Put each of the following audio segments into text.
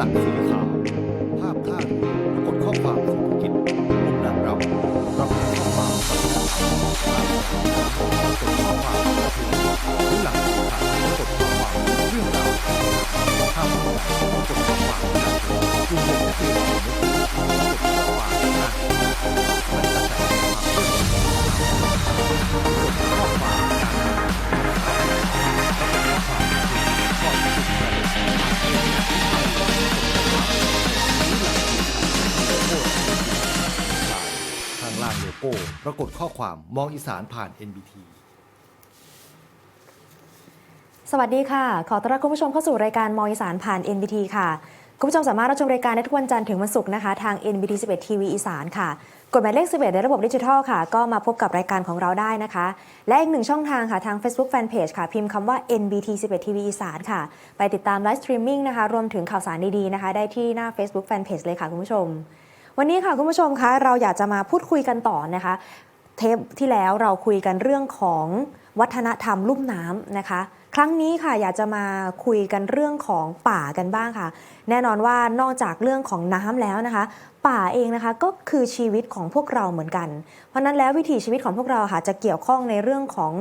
ห ปรากฏข้อความมองอีสานผ่าน NBT สวัสดีค่ะ ขอต้อนรับคุณผู้ชมเข้าสู่รายการมองอีสานผ่าน NBT ค่ะ คุณผู้ชมสามารถรับชมรายการได้ทุกวันจันทร์ถึงวันศุกร์นะคะ ทาง NBT 11 TV อีสานค่ะ กดหมายเลข 11 ในระบบดิจิทัลค่ะ ก็มาพบกับรายการของเราได้นะคะ และอีกหนึ่งช่องทางค่ะ ทาง Facebook Fanpage ค่ะ พิมพ์คำว่า NBT 11 TV อีสานค่ะ ไปติดตามไลฟ์สตรีมมิ่งนะคะ รวมถึงข่าวสารดีๆนะคะ ได้ที่หน้า Facebook Fanpage เลยค่ะคุณผู้ชม วันนี้ค่ะคุณผู้ชมคะเราอยากจะมาพูดคุยกันต่อนะคะ เทปที่แล้วเราคุยกันเรื่องของวัฒนธรรมลุ่มน้ำนะคะ ครั้งนี้ค่ะอยากจะมาคุยกันเรื่องของป่ากันบ้างค่ะ แน่นอนว่านอกจากเรื่องของน้ำแล้วนะคะ ป่าเองนะคะก็คือชีวิตของพวกเราเหมือนกัน เพราะฉะนั้นแล้ววิถีชีวิตของพวกเราค่ะจะเกี่ยวข้องในเรื่องของ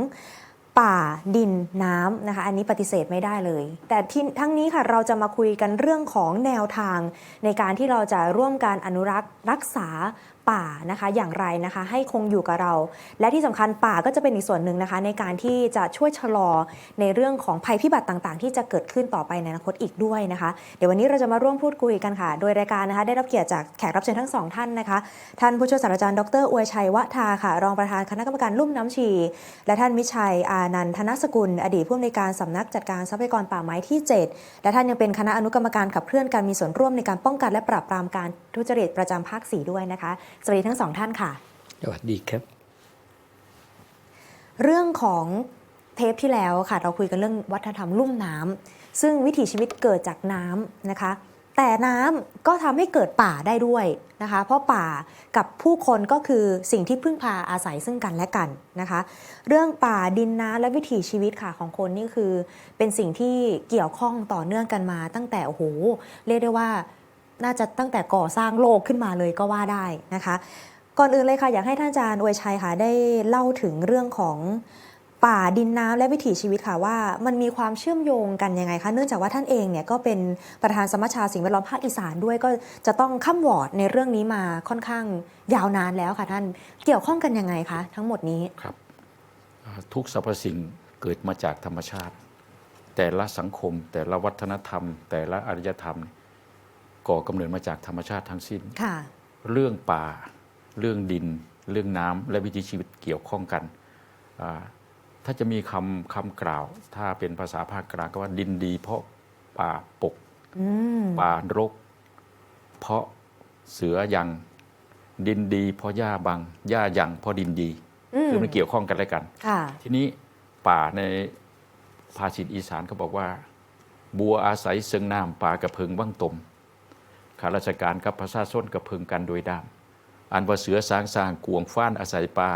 ป่าดินน้ำนะคะอันนี้ปฏิเสธไม่ได้เลย แต่ที่ทั้งนี้ค่ะเราจะมาคุยกันเรื่องของแนวทาง ในการที่เราจะร่วมการอนุรักษ์รักษาป่านะคะอย่างไรนะคะให้คงอยู่กับเรา และที่สำคัญป่าก็จะเป็นอีกส่วนหนึ่งนะคะ ในการที่จะช่วยชะลอในเรื่องของภัยพิบัติต่างๆ ที่จะเกิดขึ้นต่อไปในอนาคตอีกด้วยนะคะ เดี๋ยววันนี้เราจะมาร่วมพูดคุยกันค่ะ โดยรายการนะคะได้รับเกียรติจากแขกรับเชิญทั้งสองท่านนะคะ ท่านผู้ช่วยศาสตราจารย์ดรอวยชัยวะทาค่ะ รองประธานคณะกรรมการลุ่มน้ำชี และท่านมิชัยอานันทนสกุล อดีตผู้อำนวยการสำนักจัดการทรัพยากรป่าไม้ที่ 7 และท่านยังเป็นคณะอนุกรรมการขับเคลื่อนการมีส่วนร่วมในการป้องกันและปราบปรามการทุจริตประจำภาค 4 ด้วยนะคะ สวัสดีทั้งสองท่านค่ะ สวัสดีครับ เรื่องของเทปที่แล้วค่ะ เราคุยกันเรื่องวัฒนธรรมลุ่มน้ำซึ่งวิถีชีวิตเกิดจากน้ำนะคะ แต่น้ำก็ทำให้เกิดป่าได้ด้วยนะคะ เพราะป่ากับผู้คนก็คือสิ่งที่พึ่งพาอาศัยซึ่งกันและกันนะคะ เรื่องป่าดินน้ำและวิถีชีวิตค่ะของคนนี่คือเป็นสิ่งที่เกี่ยวข้องต่อเนื่องกันมา ตั้งแต่โอ้โหเรียกได้ว่าน่าจะตั้งแต่ก่อสร้างโลกขึ้นมาเลยก็ว่าได้นะคะ ก่อนอื่นเลยค่ะอยากให้ท่านอาจารย์อวยชัยค่ะได้เล่าถึงเรื่องของ ป่าดินน้ำและวิถีชีวิตค่ะว่ามันมีความเชื่อมโยงกันยังไงคะเนื่องจากว่าท่านเองเนี่ยก็เป็นประธานสมัชชาสิ่งแวดล้อมภาคอีสานด้วยก็จะต้องข้ามวอร์ดในเรื่องนี้มาค่อนข้างยาวนานแล้วค่ะท่านเกี่ยวข้องกันยังไงคะทั้งหมดนี้ครับอ่าทุกสรรพสิ่งเกิดมาจากธรรมชาติ แต่ละสังคม แต่ละวัฒนธรรม แต่ละอารยธรรมเนี่ยก่อกำเนิดมาจากธรรมชาติทั้งสิ้นค่ะเรื่องป่า เรื่องดิน เรื่องน้ำและวิถีชีวิตเกี่ยวข้องกันอ่า ถ้าจะมีคำคำกล่าว ถ้าเป็นภาษาภาคกลางก็ว่าดินดี เพราะป่าปกอืมป่ารก เพราะเสือยังดินดีเพราะหญ้าบังหญ้ายังเพราะดินดีอืมคือมันเกี่ยวข้องกันและกันค่ะทีนี้ป่าในภาษิตอีสานเขาบอกว่า บัวอาศัยเซิงน้ำป่ากระเพิงว่างตมข้าราชการกับประชาชนกระเพิงกันโดยด้ามอันว่าเสือสางสร้างกวงฟ้านอาศัยป่า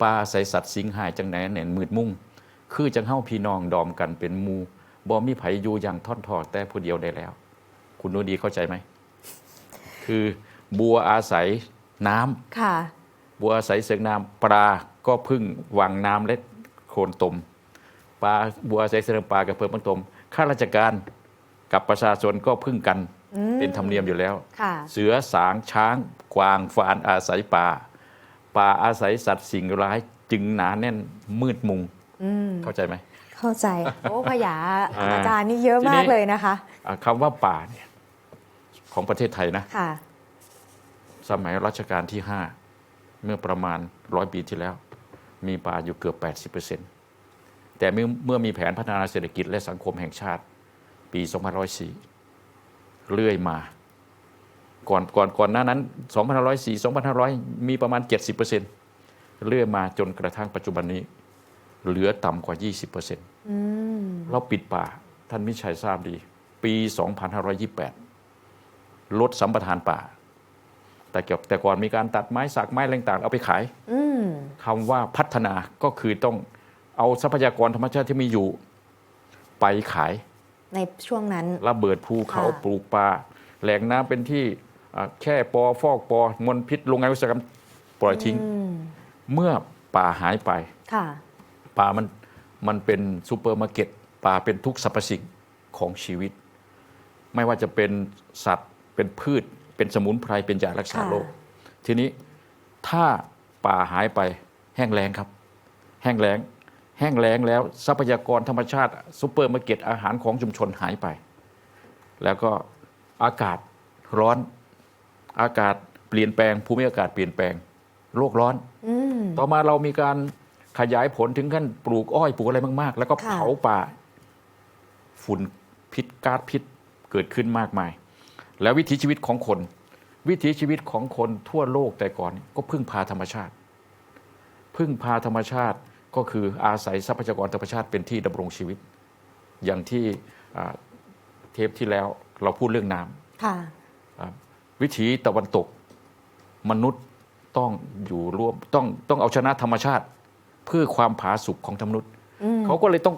ป่าอาศัยสัตว์สิงหายจังแหนแหน่นมืดมุ่ง คือจังเฮ้าพี่น้องดอมกันเป็นหมูบ่มีไผอยู่อย่างท่อนทอดแต่ผู้เดียวได้แล้ว คุณนูดีเข้าใจไหม คือบัวอาศัยน้ำค่ะ บัวอาศัยเสืองน้ำปลาก็พึ่งวางน้ำและโคลนตมปลาบัวอาศัยเสืองปลากับเพิ่มมันตมข้าราชการกับประชาชนก็พึ่งกันอืมเป็นธรรมเนียมอยู่แล้วค่ะเสือสางช้างกวางฟานอาศัยป่า ป่าอาศัยสัตว์สิ่งร้ายจึงหนาแน่นมืดมุงอืมเข้าใจไหม เข้าใจ โอ้พยาอ่า อาจารย์นี่เยอะมากทีนี้เลยนะคะ อ่าคำว่าป่าเนี่ยของประเทศไทยนะ ค่ะ สมัยรัชกาลที่ 5 เมื่อประมาณร้อยปีที่แล้ว มีป่าอยู่เกือบ 80%แต่เมื่อเมื่อมีแผนพัฒนาเศรษฐกิจและสังคมแห่งชาติปี 2504 เรื่อยมา ก่อนก่อนก่อนหน้านั้น2504 2500 มีประมาณ 70%เรื่อยมาจนกระทั่งปัจจุบันนี้ เหลือต่ำกว่า 20%อืมเราปิดป่าท่านมิชัยทราบดี ปี 2528 ลดสัมปทานป่า แต่เกี่ยวแต่ก่อนมีการตัดไม้สักไม้อะไรต่างๆเอาไปขายอืมคำว่าพัฒนาก็คือต้องเอาทรัพยากรธรรมชาติที่มีอยู่ ไปขาย ในช่วงนั้นระเบิดภูเขาค่ะปลูกป่าแหล่งน้ำเป็นที่อ่า แค่ปอฟอกปอมลพิษโรงงานอุตสาหกรรมปล่อยทิ้งอืมเมื่อป่าหายไปค่ะป่ามันมันเป็นซูเปอร์มาร์เก็ตป่าเป็นทุกสรรพสิ่งของชีวิต ไม่ว่าจะเป็นสัตว์เป็นพืช เป็นสมุนไพรเป็นยารักษาค่ะโรคทีนี้ถ้าป่าหายไปแห้งแล้งครับ แห้งแล้งแห้งแล้งแล้วทรัพยากรธรรมชาติซูเปอร์มาร์เก็ตอาหารของชุมชนหายไป แล้วก็อากาศร้อน อากาศเปลี่ยนแปลงภูมิอากาศเปลี่ยนแปลงโลกร้อนอืมต่อมาเรามีการขยายผลถึงขั้นปลูกอ้อยปลูกอะไรมาก ๆ แล้วก็ค่ะเผาป่า ฝุ่นพิษก๊าซพิษเกิดขึ้นมากมาย แล้ววิถีชีวิตของคน วิถีชีวิตของคนทั่วโลกแต่ก่อนก็พึ่งพาธรรมชาติ พึ่งพาธรรมชาติก็คืออาศัยทรัพยากรธรรมชาติเป็นที่ดำรงชีวิต อย่างที่อ่าเทปที่แล้วเราพูดเรื่องน้ำค่ะ วิถีตะวันตกมนุษย์ต้องอยู่ร่วมต้องต้องเอาชนะธรรมชาติ เพื่อความผาสุกของมนุษย์อืมเขาก็เลยต้อง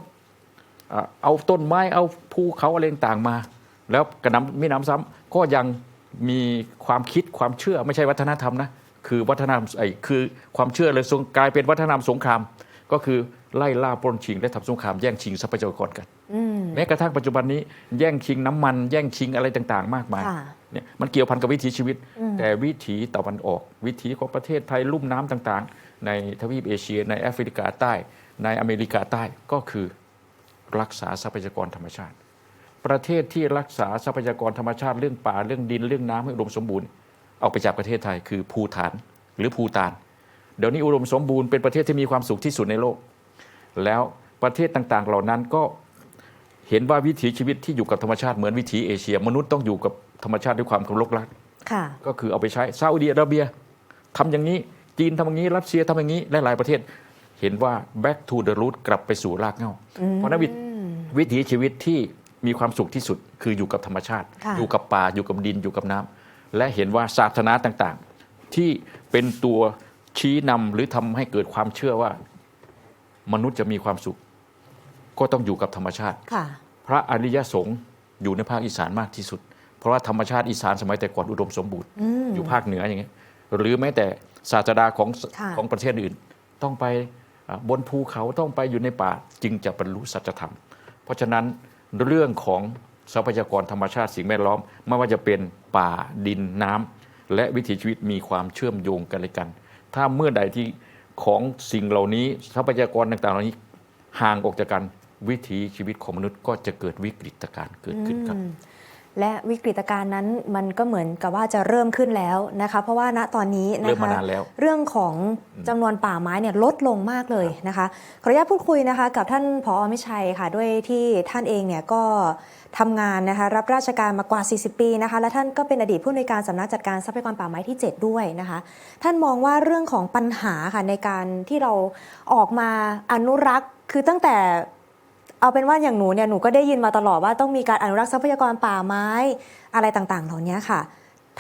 อ่าเอาต้นไม้เอาภูเขาอะไรต่างๆมา แล้วกระน้ำมีน้ำซ้ำก็ยังมีความคิดความเชื่อไม่ใช่วัฒนธรรมนะคือวัฒนธรรมไอ้คือความเชื่อเลยทรงกลายเป็นวัฒนธรรมสงคราม ก็คือไล่ล่าปล้นชิง และทำสงครามแย่งชิงทรัพยากรกันอืมแม้กระทั่งปัจจุบันนี้แย่งชิงน้ำมัน แย่งชิงอะไรต่างๆ มากมายค่ะ เนี่ยมันเกี่ยวพันกับวิถีชีวิตอืมแต่วิถีตะวันออก วิถีของประเทศไทยลุ่มน้ำต่างๆ ในทวีปเอเชีย ในแอฟริกาใต้ ในอเมริกาใต้ก็คือรักษาทรัพยากรธรรมชาติ ประเทศที่รักษาทรัพยากรธรรมชาติเรื่องป่าเรื่องดินเรื่องน้ำให้อุดมสมบูรณ์เอาไปจากประเทศไทยคือภูฐานหรือภูตานเดี๋ยวนี้อุดมสมบูรณ์เป็นประเทศที่มีความสุขที่สุดในโลก แล้วประเทศต่างๆ เหล่านั้นก็ เห็นว่าวิถีชีวิตที่อยู่กับธรรมชาติเหมือนวิถีเอเชีย มนุษย์ต้องอยู่กับธรรมชาติด้วยความเคารพรักค่ะก็คือเอาไปใช้ซาอุดิอาระเบียทำอย่างนี้จีนทำอย่างนี้ รัสเซียทำอย่างนี้และหลายประเทศ เห็นว่า back to the root กลับไปสู่รากเหง้าเพราะฉะนั้นวิวิถีชีวิตที่มีความสุขที่สุดคืออยู่กับธรรมชาติค่ะอยู่กับป่าอยู่กับดินอยู่กับน้ำและเห็นว่าศาสนาต่างๆ ที่เป็นตัวชี้นำหรือทำให้เกิดความเชื่อว่ามนุษย์จะมีความสุข ก็ต้องอยู่กับธรรมชาติ ค่ะ พระอริยสงฆ์อยู่ในภาคอีสานมากที่สุด เพราะว่าธรรมชาติอีสานสมัยแต่ก่อนอุดมสมบูรณ์ อืม อยู่ภาคเหนืออย่างเงี้ยหรือแม้แต่ศาสดาของค่ะ ของประเทศอื่น ต้องไปอ่าบนภูเขาต้องไปอยู่ในป่าจึงจะบรรลุสัจธรรม เพราะฉะนั้นเรื่องของทรัพยากรธรรมชาติสิ่งแวดล้อม ไม่ว่าจะเป็นป่าดินน้ำและวิถีชีวิตมีความเชื่อมโยงกันเลยกัน ถ้าเมื่อใดที่ของสิ่งเหล่านี้ทรัพยากรต่างๆเหล่านี้ห่างออกจากกัน วิถีชีวิตของมนุษย์ก็จะเกิดวิกฤตการณ์เกิดขึ้นครับอืมและวิกฤตการณ์นั้นมันก็เหมือนกับว่าจะเริ่มขึ้นแล้วนะคะ เพราะว่าณตอนนี้นะคะเริ่มมานานแล้ว เรื่องของจำนวนป่าไม้เนี่ยลดลงมากเลยนะคะขออนุญาตพูดคุยนะคะ กับท่านผอมิชัยค่ะ ด้วยที่ท่านเองเนี่ยก็ทำงานนะคะรับราชการมากว่า 40 ปีนะคะ และท่านก็เป็นอดีตผู้อำนวยการสำนักจัดการทรัพยากรป่าไม้ที่ 7 ด้วยนะคะ ท่านมองว่าเรื่องของปัญหาค่ะในการที่เราออกมาอนุรักษ์ คือตั้งแต่ เอาเป็นว่าอย่างหนูเนี่ยหนูก็ได้ยินมาตลอดว่าต้องมีการอนุรักษ์ทรัพยากรป่าไม้อะไรต่างๆ เหล่านี้ค่ะ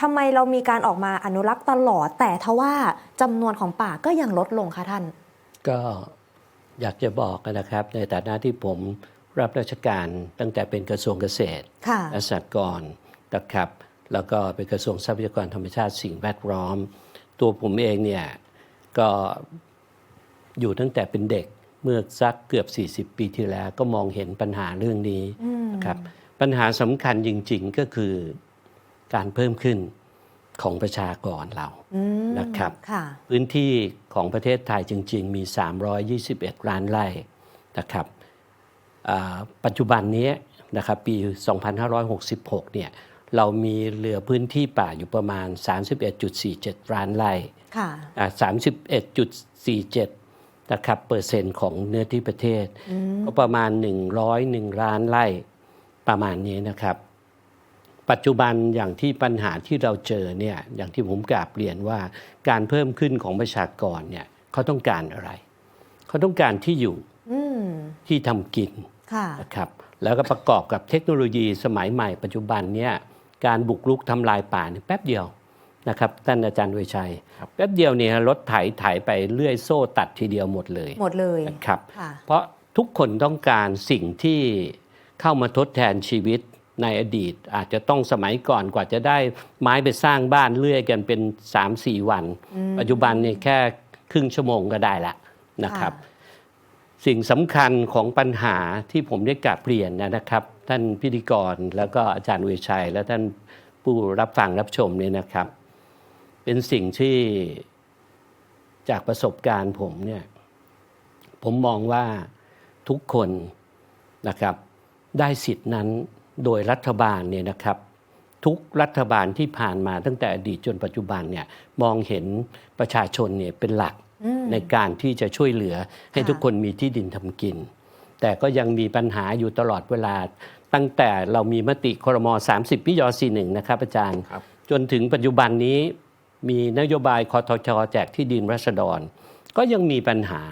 ทำไมเรามีการออกมาอนุรักษ์ตลอด แต่ทว่าจำนวนของป่าก็ยังลดลงค่ะท่าน ก็อยากจะบอกนะครับ ในฐานะที่ผมรับราชการตั้งแต่เป็นกระทรวงเกษตรค่ะและสหกรณ์นะครับ แล้วก็เป็นกระทรวงทรัพยากรธรรมชาติสิ่งแวดล้อม ตัวผมเองเนี่ยก็อยู่ตั้งแต่เป็นเด็ก เมื่อสักเกือบ 40 ปีที่แล้วก็มองเห็นปัญหาเรื่องนี้นะครับปัญหาสำคัญจริง ๆก็คือการเพิ่มขึ้นของประชากรเราอืมนะครับค่ะพื้นที่ของประเทศไทยจริง ๆ มี 321 ล้านไร่นะครับอ่าปัจจุบันนี้นะครับปี 2566 เนี่ยเรามีเหลือพื้นที่ป่าอยู่ประมาณ 31.47 ล้านไร่ค่ะอ่า31.47 นะครับเปอร์เซ็นต์ของเนื้อที่ประเทศ ก็ประมาณ 101 ล้านไร่ประมาณนี้นะครับ ปัจจุบันอย่างที่ปัญหาที่เราเจอเนี่ยอย่างที่ผมกราบเรียนว่าการเพิ่มขึ้นของประชากรเนี่ยเขาต้องการอะไร เขาต้องการที่อยู่อืมที่ทำกินค่ะนะครับแล้วก็ประกอบกับเทคโนโลยีสมัยใหม่ปัจจุบันเนี่ยการบุกรุกทำลายป่าเนี่ยแป๊บเดียว นะครับท่านอาจารย์วิชัยครับแป๊บเดียวเนี่ยรถไถไถไปเลื่อยโซ่ตัดทีเดียวหมดเลยหมดเลยนะครับค่ะเพราะทุกคนต้องการสิ่งที่เข้ามาทดแทนชีวิตในอดีต อาจจะต้องสมัยก่อนกว่าจะได้ไม้ไปสร้างบ้านเลื่อยกันเป็น 3-4 วัน ปัจจุบันนี่แค่ครึ่งชั่วโมงก็ได้ละนะครับ สิ่งสำคัญของปัญหาที่ผมได้กลับเรียนนะครับ ท่านพิธีกรแล้วก็อาจารย์เวชัย และท่านผู้รับฟังรับชมเนี่ยนะครับ เป็นสิ่งที่จากประสบการณ์ผมเนี่ยผมมองว่าทุกคนนะครับได้สิทธินั้นโดยรัฐบาลเนี่ยนะครับ ทุกรัฐบาลที่ผ่านมาตั้งแต่อดีตจนปัจจุบันเนี่ยมองเห็นประชาชนเนี่ยเป็นหลักอืมในการที่จะช่วยเหลือให้ค่ะทุกคนมีที่ดินทำกิน แต่ก็ยังมีปัญหาอยู่ตลอดเวลา ตั้งแต่เรามีมติครม 30 พิย41 นะครับอาจารย์ครับจนถึงปัจจุบันนี้ มีนโยบายคอทชแจกที่ดินรัษฎร ก็ยังมีปัญหา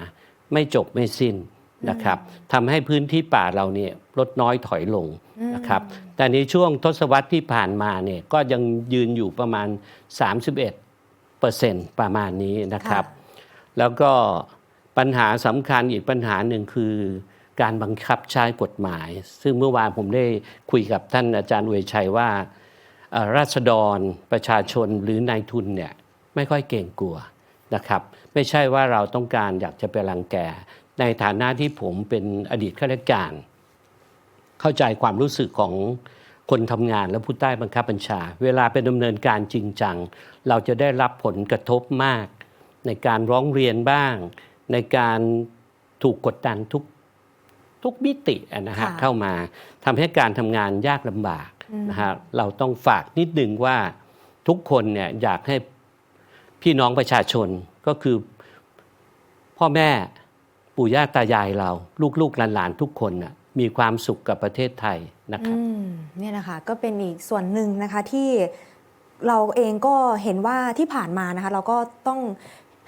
ไม่จบไม่สิ้นนะครับทำให้พื้นที่ป่าเราเนี่ยลดน้อยถอยลงนะครับ แต่ในช่วงทศวรรษที่ผ่านมาเนี่ยก็ยังยืนอยู่ประมาณ 31เปอร์เซ็นต์ประมาณนี้นะครับ แล้วก็ปัญหาสำคัญอีกปัญหาหนึ่งคือการบังคับใช้กฎหมาย ซึ่งเมื่อวานผมได้คุยกับท่านอาจารย์เวชัยว่าเอ่อ ราษฎรประชาชนหรือนายทุนเนี่ยไม่ค่อยเก่งกลัวนะครับ ไม่ใช่ว่าเราต้องการอยากจะไปรังแก ในฐานะที่ผมเป็นอดีตข้าราชการ เข้าใจความรู้สึกของคนทำงานและผู้ใต้บังคับบัญชา เวลาเป็นดำเนินการจริงจัง เราจะได้รับผลกระทบมาก ในการร้องเรียนบ้าง ในการถูกกดดันทุกทุกมิตินะฮะเข้ามาทำให้การทำงานยากลำบาก นะฮะเราต้องฝากนิดนึงว่าทุกคนเนี่ยอยากให้พี่น้องประชาชนก็คือพ่อแม่ปู่ย่าตายายเรา ลูกๆหลานๆทุกคนน่ะมีความสุขกับประเทศไทยนะครับอืมเนี่ยนะคะก็เป็นอีกส่วนหนึ่งนะคะที่เราเองก็เห็นว่าที่ผ่านมานะคะเราก็ต้อง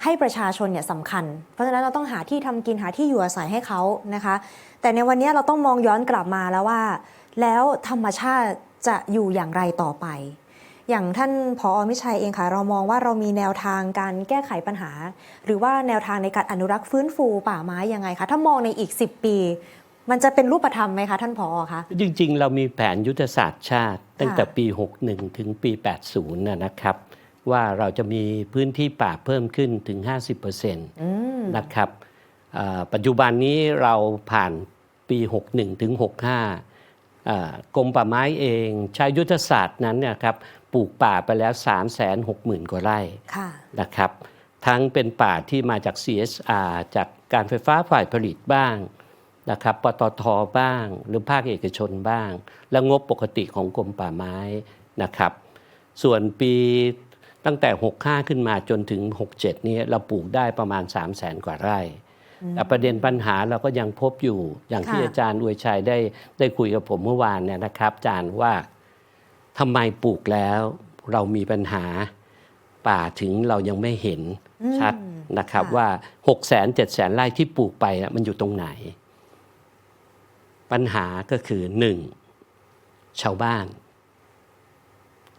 ให้ประชาชนเนี่ยสำคัญ เพราะฉะนั้นเราต้องหาที่ทำกินหาที่อยู่อาศัยให้เขานะคะ แต่ในวันนี้เราต้องมองย้อนกลับมาแล้วว่า แล้วธรรมชาติ จะอยู่อย่างไรต่อไป อย่างท่านผออมิชัยเองค่ะ เรามองว่าเรามีแนวทางการแก้ไขปัญหา หรือว่าแนวทางในการอนุรักษ์ฟื้นฟูป่าไม้ยังไงคะ ถ้ามองในอีก 10 ปี มันจะเป็นรูปธรรมไหมคะ ท่านผอคะ จริง ๆ เรามีแผนยุทธศาสตร์ชาติ ตั้งแต่ค่ะปี 61 ถึงปี 80นะนะครับ ว่าเราจะมีพื้นที่ป่าเพิ่มขึ้นถึง 50%นอืมะครับอ่าปัจจุบันนี้เราผ่านปี 61 ถึง 65อ่า กรมป่าไม้เองใช้ยุทธศาสตร์นั้นเนยครับปลูกป่าไปแล้ว 360,000 กว่าไร่ค่ะนะครับ ทั้งเป็นป่าที่มาจาก CSR จากการไฟฟ้าฝ่ายผลิตบ้างนะครับปตทบ้าง หรือภาคเอกชนบ้าง และงบปกติของกรมป่าไม้นะครับ ส่วนปีตั้งแต่ 65 ขึ้นมาจนถึง 67 นี้เราปลูกได้ประมาณ 3 0 0แสนกว่าไร่ แต่ประเด็นปัญหาเราก็ยังพบอยู่ อย่างที่ค่ะอาจารย์อวยชัยได้ได้คุยกับผมเมื่อวานเนี่ยนะครับ อาจารย์ว่าทำไมปลูกแล้วเรามีปัญหาป่าถึงเรายังไม่เห็นชัดนะครับค่ะว่า6 0แสน7แสนไร่ที่ปลูกไปน่ะมันอยู่ตรงไหน ปัญหาก็คือหนึ่งชาวบ้าน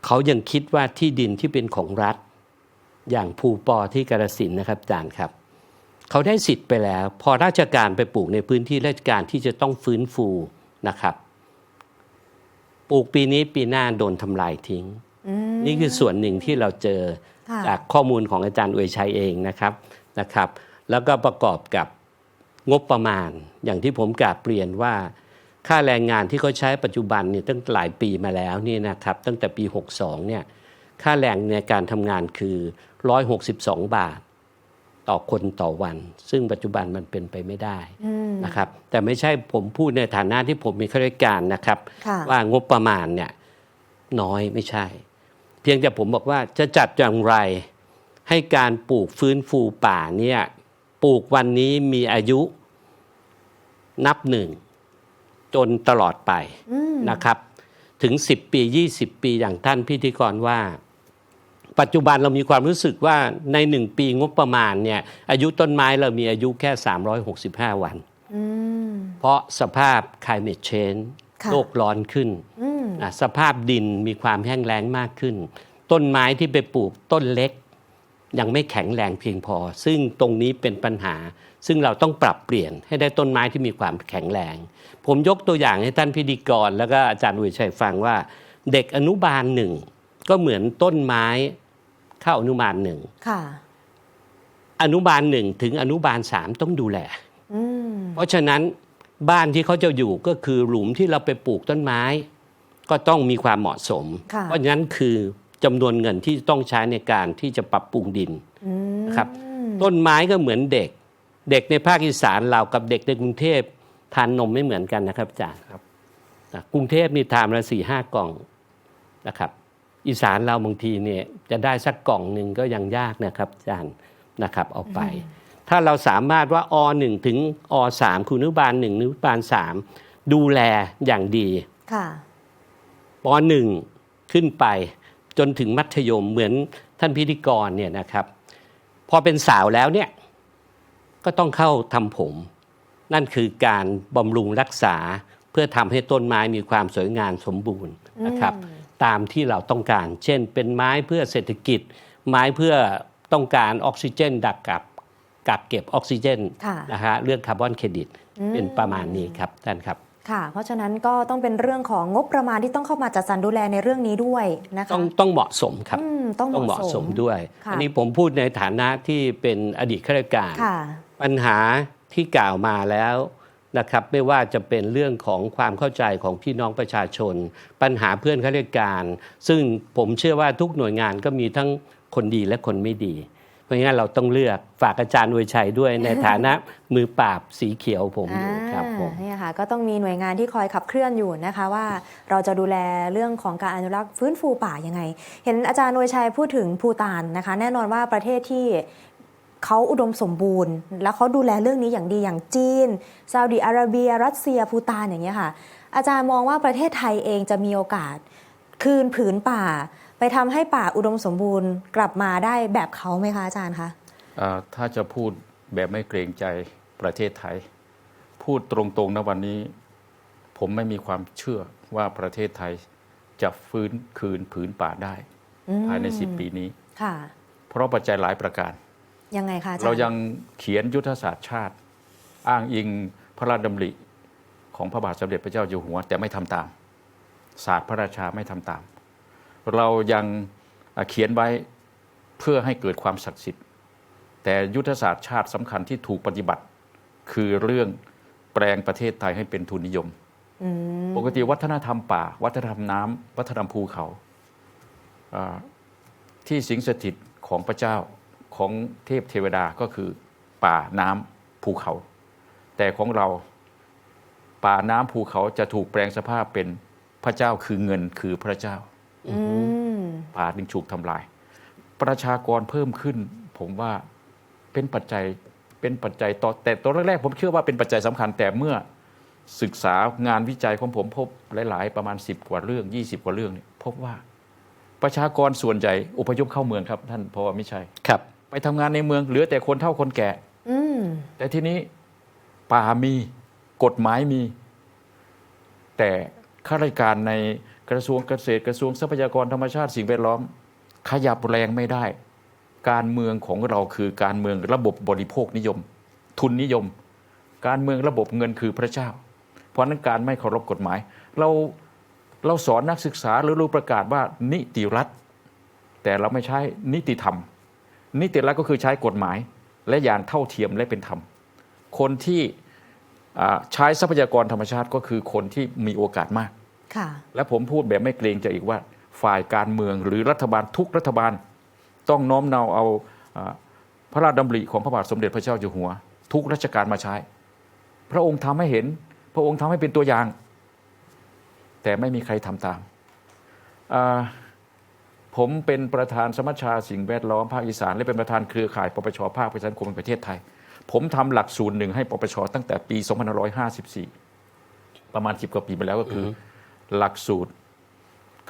เขายังคิดว่าที่ดินที่เป็นของรัฐ อย่างภูปอที่กาฬสินธุ์นะครับอาจารย์ครับ เขาได้สิทธิ์ไปแล้ว พอราชการไปปลูกในพื้นที่ราชการที่จะต้องฟื้นฟูนะครับ ปลูกปีนี้ปีหน้าโดนทำลายทิ้งอืมนี่คือส่วนหนึ่งที่เราเจอค่ะจากข้อมูลของอาจารย์อวยชัยเองนะครับนะครับ แล้วก็ประกอบกับงบประมาณ อย่างที่ผมกราบเรียนว่า ค่าแรงงานที่เขาใช้ปัจจุบันเนี่ยตั้งหลายปีมาแล้วนี่นะครับ ตั้งแต่ปี 62เนี่ยค่าแรงในการทำงานคือ 162 บาท ต่อคนต่อวัน ซึ่งปัจจุบันมันเป็นไปไม่ได้อืมนะครับ แต่ไม่ใช่ผมพูดในฐานะที่ผมมีข้าราชการนะครับค่ะว่างบประมาณเนี่ยน้อยไม่ใช่ เพียงแต่ผมบอกว่าจะจัดอย่างไร ให้การปลูกฟื้นฟูป่าเนี่ยปลูกวันนี้มีอายุนับหนึ่ง จนตลอดไปอืมนะครับ ถึง 10 ปี 20 ปีอย่างท่านพิธีกรว่า ปัจจุบันเรามีความรู้สึกว่าในหนึ่งปีงบประมาณเนี่ยอายุต้นไม้เรามีอายุแค่ 365 วันอืมเพราะสภาพ climate change ค่ะโลกร้อนขึ้นอืมอะสภาพดินมีความแห้งแล้งมากขึ้น ต้นไม้ที่ไปปลูกต้นเล็ก ยังไม่แข็งแรงเพียงพอ ซึ่งตรงนี้เป็นปัญหา ซึ่งเราต้องปรับเปลี่ยนให้ได้ต้นไม้ที่มีความแข็งแรง ผมยกตัวอย่างให้ท่านพิธีกร แล้วก็อาจารย์อุยชัยฟังว่า เด็กอนุบาลหนึ่งก็เหมือนต้นไม้ เข้าอนุบาลหนึ่งค่ะอนุบาลหนึ่งถึงอนุบาลสามต้องดูแลอืมเพราะฉะนั้นบ้านที่เขาจะอยู่ก็คือหลุมที่เราไปปลูกต้นไม้ ก็ต้องมีความเหมาะสมค่ะเพราะฉะนั้นคือจำนวนเงินที่ต้องใช้ในการที่จะปรับปรุงดินอืมนะครับ ต้นไม้ก็เหมือนเด็ก เด็กในภาคอีสานเรากับเด็กในกรุงเทพทานนมไม่เหมือนกันนะครับอาจารย์ครับนะกรุงเทพนี่ทานละสี่ห้ากล่องนะครับ อีสานเราบางทีเนี่ยจะได้สักกล่องหนึ่งก็ยังยากนะครับอาจารย์นะครับเอาไป ถ้าเราสามารถว่าอหนึ่งถึงอสามคืออนุบาลหนึ่งอนุบาลสามดูแลอย่างดีค่ะปหนึ่งขึ้นไปจนถึงมัธยมเหมือนท่านพิธีกรเนี่ยนะครับ พอเป็นสาวแล้วเนี่ยก็ต้องเข้าทำผม นั่นคือการบำรุงรักษาเพื่อทำให้ต้นไม้มีความสวยงามสมบูรณ์นะครับ ตามที่เราต้องการ เช่น เป็นไม้เพื่อเศรษฐกิจ ไม้เพื่อต้องการออกซิเจน ดักกับกักเก็บออกซิเจนค่ะนะฮะเรื่องคาร์บอนเครดิตเป็นประมาณนี้ครับท่านครับค่ะ เพราะฉะนั้นก็ต้องเป็นเรื่องของงบประมาณที่ต้องเข้ามาจัดสรรดูแลในเรื่องนี้ด้วยนะคะต้องต้องเหมาะสมครับอืมต้องต้องเหเหมาะมาะสสมมด้วยค่ะอันนี้ผมพูดในฐานะที่เป็นอดีตข้าราชการค่ะปัญหาที่กล่าวมาแล้ว นะครับไม่ว่าจะเป็นเรื่องของความเข้าใจของพี่น้องประชาชน ปัญหาเพื่อนข้าราชการ ซึ่งผมเชื่อว่าทุกหน่วยงานก็มีทั้งคนดีและคนไม่ดี เพราะงั้นเราต้องเลือกฝากอาจารย์อวยชัยด้วยในฐานะมือปราบสีเขียวผมอยู่ครับผมอ่าเนี่ยค่ะก็ต้องมีหน่วยงานที่คอยขับเคลื่อนอยู่นะคะว่าเราจะดูแลเรื่องของการอนุรักษ์ฟื้นฟูป่ายังไง เห็นอาจารย์นวยชัยพูดถึงภูตานนะคะ แน่นอนว่าประเทศที่ เขาอุดมสมบูรณ์ แล้วเขาดูแลเรื่องนี้อย่างดีอย่างจีนซาอุดิอาระเบีย รัสเซียภูตานอย่างเงี้ยค่ะ อาจารย์มองว่าประเทศไทยเองจะมีโอกาส คืนผืนป่า ไปทำให้ป่าอุดมสมบูรณ์ กลับมาได้แบบเขาไหมคะอาจารย์คะอ่าถ้าจะพูดแบบไม่เกรงใจประเทศไทย พูดตรงๆนะวันนี้ ผมไม่มีความเชื่อว่าประเทศไทยจะฟื้นคืนผืนป่าได้อืมภายในสิบปีนี้ค่ะเพราะปัจจัยหลายประการ ยังไงคะอาจารย์เรายังเขียนยุทธศาสตร์ชาติ อ้างอิงพระราชดำริของพระบาทสมเด็จพระเจ้าอยู่หัว แต่ไม่ทำตาม ศาสตร์พระราชาไม่ทำตาม เรายังอะเขียนไว้เพื่อให้เกิดความศักดิ์สิทธิ์ แต่ยุทธศาสตร์ชาติสำคัญที่ถูกปฏิบัติ คือเรื่องแปลงประเทศไทยให้เป็นทุนนิยมอืมปกติวัฒนธรรมป่า วัฒนธรรมน้ำวัฒนธรรมภูเขาอ่าที่สิงสถิตของพระเจ้า ของเทพเทวดาก็คือป่าน้ำภูเขา แต่ของเราป่าน้ำภูเขาจะถูกแปลงสภาพเป็นพระเจ้าคือเงินคือพระเจ้าอืมป่าจึงถูกทำลาย ประชากรเพิ่มขึ้น ผมว่าเป็นปัจจัยเป็นปัจจัยต่อแต่ตอนแรกๆผมเชื่อว่าเป็นปัจจัยสำคัญแต่เมื่อศึกษางานวิจัยของผมพบหลาย ๆ ประมาณ 10 กว่าเรื่อง 20 กว่าเรื่องเนี่ยพบว่าประชากรส่วนใหญ่อพยพเข้าเมืองครับ ท่านพอไม่ใช่ครับ ไปทำงานในเมืองเหลือแต่คนเฒ่าคนแก่อืมแต่ทีนี้ป่ามีกฎหมายมี แต่ข้าราชการในกระทรวงเกษตรกระทรวงทรัพยากรธรรมชาติสิ่งแวดล้อม ขยับแรงไม่ได้ การเมืองของเราคือการเมืองระบบบริโภคนิยม ทุนนิยม การเมืองระบบเงินคือพระเจ้า เพราะฉะนั้นการไม่เคารพกฎหมาย เราเราสอนนักศึกษาหรือเราประกาศว่านิติรัฐ แต่เราไม่ใช้นิติธรรม นิติรัฐก็คือใช้กฎหมาย และอย่างเท่าเทียมและเป็นธรรม คนที่อ่าใช้ทรัพยากรธรรมชาติก็คือคนที่มีโอกาสมากค่ะและผมพูดแบบไม่เกรงใจอีกว่าฝ่ายการเมืองหรือรัฐบาลทุกรัฐบาล ต้องน้อมนำเอาอ่าพระราชดำริของพระบาทสมเด็จพระเจ้าอยู่หัว ทุกราชการมาใช้ พระองค์ทำให้เห็น พระองค์ทำให้เป็นตัวอย่าง แต่ไม่มีใครทำตามอ่า ผมเป็นประธานสมัชชาสิ่งแวดล้อมภาคอีสานและเป็นประธานเครือข่ายปปชภาคประชาสังคมแห่งประเทศไทย ผมทำหลักสูตรหนึ่งให้ปปชตั้งแต่ปี2554 ประมาณ 10 กว่าปีมาแล้วก็คืออหลักสูตร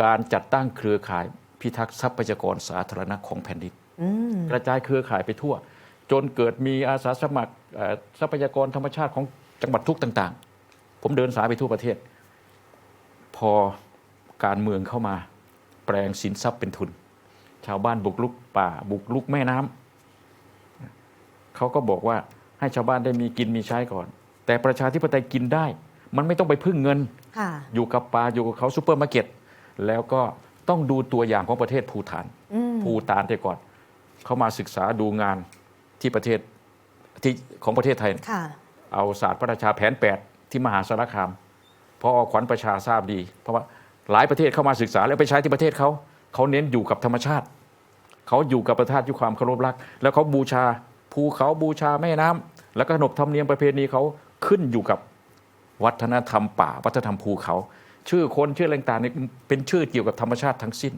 การจัดตั้งเครือข่ายพิทักษ์ทรัพยากรสาธารณะของแผ่นดินอืมกระจายเครือข่ายไปทั่ว จนเกิดมีอาสาสมัครเอ่อทรัพยากรธรรมชาติของจังหวัดทุกต่าง ๆ ผมเดินสายไปทั่วประเทศ พอการเมืองเข้ามาแป ลงสินทรัพย์เป็นทุน ชาวบ้านบุกลุกป่าบุกลุกแม่น้ำเขาก็บอกว่าให้ชาวบ้านได้มีกินมีใช้ก่อน แต่ประชาธิปไตยกินได้ มันไม่ต้องไปพึ่งเงินค่ะอยู่กับป่าอยู่กับเขาซูเปอร์มาร์เก็ตแล้วก็ต้องดูตัวอย่างของประเทศภูฐานอืมภูตานแต่ก่อน เขามาศึกษาดูงานที่ประเทศที่ของประเทศไทยค่ะเอาศาสตร์พระราชาแผน 8 ที่มหาสารคามพอขวัญประชาทราบดี เพราะว่า หลายประเทศเข้ามาศึกษาแล้วไปใช้ที่ประเทศเขาเขาเน้นอยู่กับธรรมชาติ เขาอยู่กับประเทศด้วยความเคารพรัก แล้วเขาบูชาภูเขาบูชาแม่น้ำแล้วก็ขนบธรรมเนียมประเพณีเขาขึ้นอยู่กับวัฒนธรรมป่า วัฒนธรรมภูเขา ชื่อคนชื่ออะไรต่างๆนี่เป็นชื่อเกี่ยวกับธรรมชาติทั้งสิ้น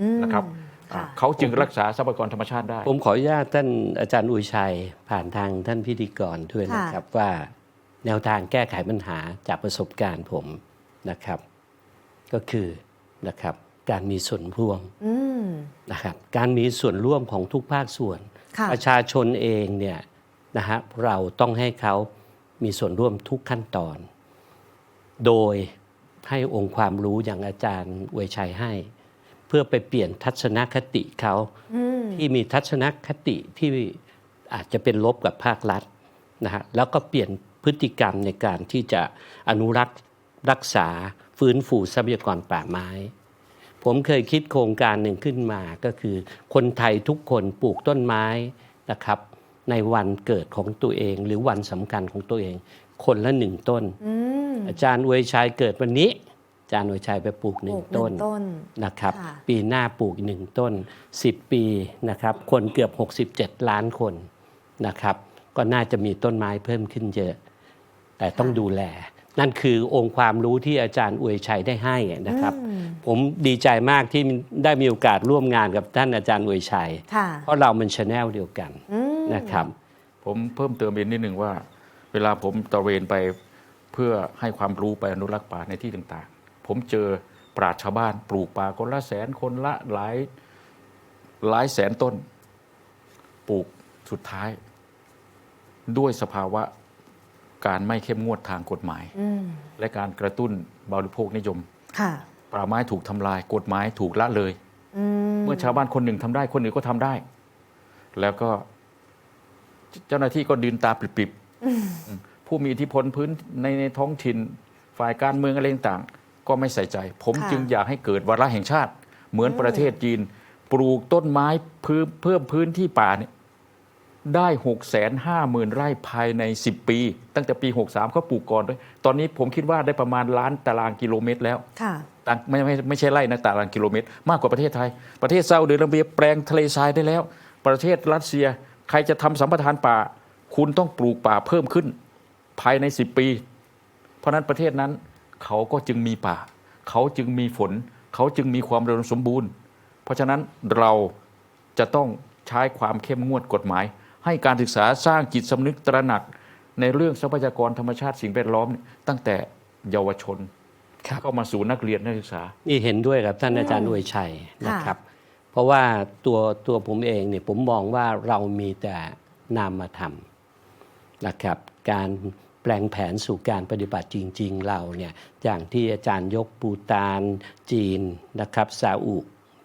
อืมนะครับค่ะอ่าเขาจึงรักษาทรัพยากรธรรมชาติได้ ผมขออนุญาตท่านอาจารย์อุยชัยผ่านทางท่านพิธีกรด้วยนะครับว่าแนวทางแก้ไขปัญหาจากประสบการณ์ผมนะครับ ก็คือนะครับการมีส่วนร่วมอืมนะครับการมีส่วนร่วมของทุกภาคส่วนค่ะประชาชนเองเนี่ยนะฮะเราต้องให้เขามีส่วนร่วมทุกขั้นตอน โดยให้องค์ความรู้อย่างอาจารย์เวยชัยให้ เพื่อไปเปลี่ยนทัศนคติเขาอืมที่มีทัศนคติที่อาจจะเป็นลบกับภาครัฐนะฮะแล้วก็เปลี่ยนพฤติกรรมในการที่จะอนุรักษ์รักษา ฟื้นฟูทรัพยากรป่าไม้ ผมเคยคิดโครงการหนึ่งขึ้นมาก็คือ คนไทยทุกคนปลูกต้นไม้นะครับในวันเกิดของตัวเอง หรือวันสำคัญของตัวเอง คนละหนึ่งต้นอืมอาจารย์อวยชัยเกิดวันนี้อาจารย์อวยชัยไปปลูกหนึ่งปลูกหต้นต้นนะครับค่ะปีหน้าปลูกหนึ่งต้น 10 ปีนะครับ คนเกือบ 67 ล้านคนนะครับ ก็น่าจะมีต้นไม้เพิ่มขึ้นเยอะ แต่ต้องดูแล นั่นคือองค์ความรู้ที่อาจารย์อวยชัยได้ให้นะครับอืมผมดีใจมากที่ได้มีโอกาสร่วมงานกับท่านอาจารย์อวยชัยค่ะเพราะเรามันชแนลเดียวกันอืมนะครับ ผมเพิ่มเติมอีกนิดหนึ่งว่า เวลาผมตระเวนไปเพื่อให้ความรู้ไปอนุรักษ์ป่าในที่ต่างๆ ผมเจอปราชญ์ชาวบ้านปลูกป่าคนละแสนคนละหลายหลายแสนต้น ปลูกสุดท้าย ด้วยสภาวะ การไม่เข้มงวดทางกฎหมายอืมและการกระตุ้นบริโภคนิยมค่ะป่าไม้ถูกทำลายกฎหมายถูกละเลยอืมเมื่อชาวบ้านคนหนึ่งทำได้คนอื่นก็ทำได้ แล้วก็เจเจ้าหน้าที่ก็ดืนตาปริบๆอืมผู้มีอิทธิพลพื้นในในท้องถิ่น ฝ่ายการเมืองอะไรต่างๆก็ไม่ใส่ใจ ผมค่ะจึงอยากให้เกิดวาระแห่งชาติ เหมือนประเทศจีน ปลูกต้นไม้เพิ่มเพิ่มพื้นที่ป่าเนี่ย ได้6กแสนห้าหมื่นไร่ภายใน 10 ปี ตั้งแต่ปี 63เขาปลูกก่อนด้วย ตอนนี้ผมคิดว่าได้ประมาณล้านตารางกิโลเมตรแล้วค่ะต่างไม่ไม่ไม่ใช่ไร่นะตารางกิโลเมตร มากกว่าประเทศไทย ประเทศซาอุดิอาระเบียแปลงทะเลทรายได้แล้ว ประเทศรัสเซีย ใครจะทำสัมปทานป่า คุณต้องปลูกป่าเพิ่มขึ้น ภายใน 10 ปี เพราะฉะนั้นประเทศนั้นเขาก็จึงมีป่า เขาจึงมีฝน เขาจึงมีความอุดมสมบูรณ์ เพราะฉะนั้นเราจะต้องใช้ความเข้มงวดกฎหมาย ให้การศึกษาสร้างจิตสำนึกตระหนักในเรื่องทรัพยากรธรรมชาติสิ่งแวดล้อมเนี่ยตั้งแต่เยาวชนครับเข้ามาสู่นักเรียนนักศึกษา นี่เห็นด้วยกับท่านอาจารย์อวยชัยนะครับ เพราะว่าตัวตัวผมเองเนี่ยผมมองว่าเรามีแต่นามธรรมนะครับ การแปลงแผนสู่การปฏิบัติจริง ๆ เราเนี่ยอย่างที่อาจารย์ยกปูตานจีนนะครับซาอุ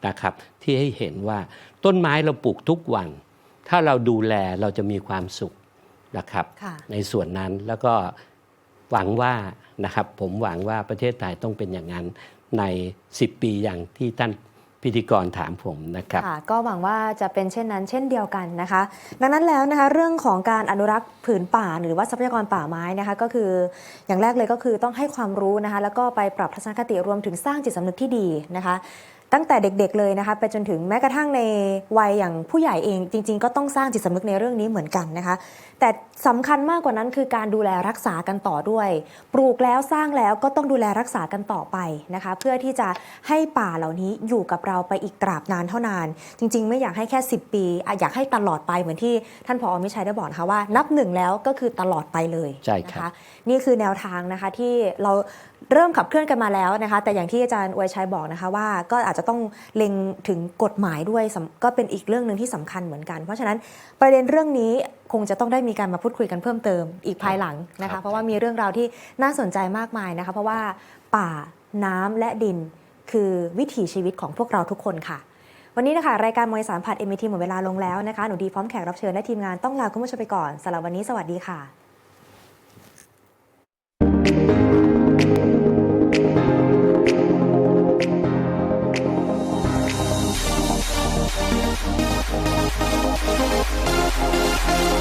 นะครับ ที่ให้เห็นว่าต้นไม้เราปลูกทุกวัน ถ้าเราดูแลเราจะมีความสุขนะครับค่ะในส่วนนั้นแล้วก็หวังว่านะครับ ผมหวังว่าประเทศไทยต้องเป็นอย่างนั้นใน 10 ปีอย่างที่ท่านพิธีกรถามผมนะครับค่ะก็หวังว่าจะเป็นเช่นนั้นเช่นเดียวกันนะคะ ดังนั้นแล้วนะคะเรื่องของการอนุรักษ์ผืนป่าหรือว่าทรัพยากรป่าไม้นะคะก็คืออย่างแรกเลยก็คือต้องให้ความรู้นะคะแล้วก็ไปปรับทัศนคติรวมถึงสร้างจิตสำนึกที่ดีนะคะ ตั้งแต่เด็กๆเลยนะคะไปจนถึงแม้กระทั่งในวัยอย่างผู้ใหญ่เอง จริง ๆ ก็ต้องสร้างจิตสำนึกในเรื่องนี้เหมือนกันนะคะ แต่สำคัญมากกว่านั้นคือการดูแลรักษากันต่อด้วย ปลูกแล้วสร้างแล้วก็ต้องดูแลรักษากันต่อไปนะคะ เพื่อที่จะให้ป่าเหล่านี้อยู่กับเราไปอีกตราบนานเท่านาน จริง ๆ ไม่อยากให้แค่ 10 ปีอะอยากให้ตลอดไปเหมือนที่ท่านผอมิชัยได้บอกนะคะว่า นับหนึ่งแล้วก็คือตลอดไปเลยใช่ครับนะคะนี่คือแนวทางนะคะที่เรา เริ่มขับเคลื่อนกันมาแล้วนะคะ แต่อย่างที่อาจารย์อวยชัยบอกนะคะว่าก็อาจจะต้องเล็งถึงกฎหมายด้วยสำก็เป็นอีกเรื่องหนึ่งที่สำคัญเหมือนกัน เพราะฉะนั้นประเด็นเรื่องนี้คงจะต้องได้มีการมาพูดคุยกันเพิ่มเติมอีกภายหลังนะครัคะบเพราะว่ามีเรื่องราวที่น่าสนใจมากมายนะคะ เพราะว่าป่าน้ำและดิน คือวิถีชีวิตของพวกเราทุกคนค่ะ วันนี้นะคะรายการมวยสารผ่าน MT หมดเวลาลงแล้วนะคะหนูดีพร้อมแขกรับเชิญและทีมงานต้องลาคุณผู้ชมไปก่อนสำหรับวันนี้สวัสดีค่ะ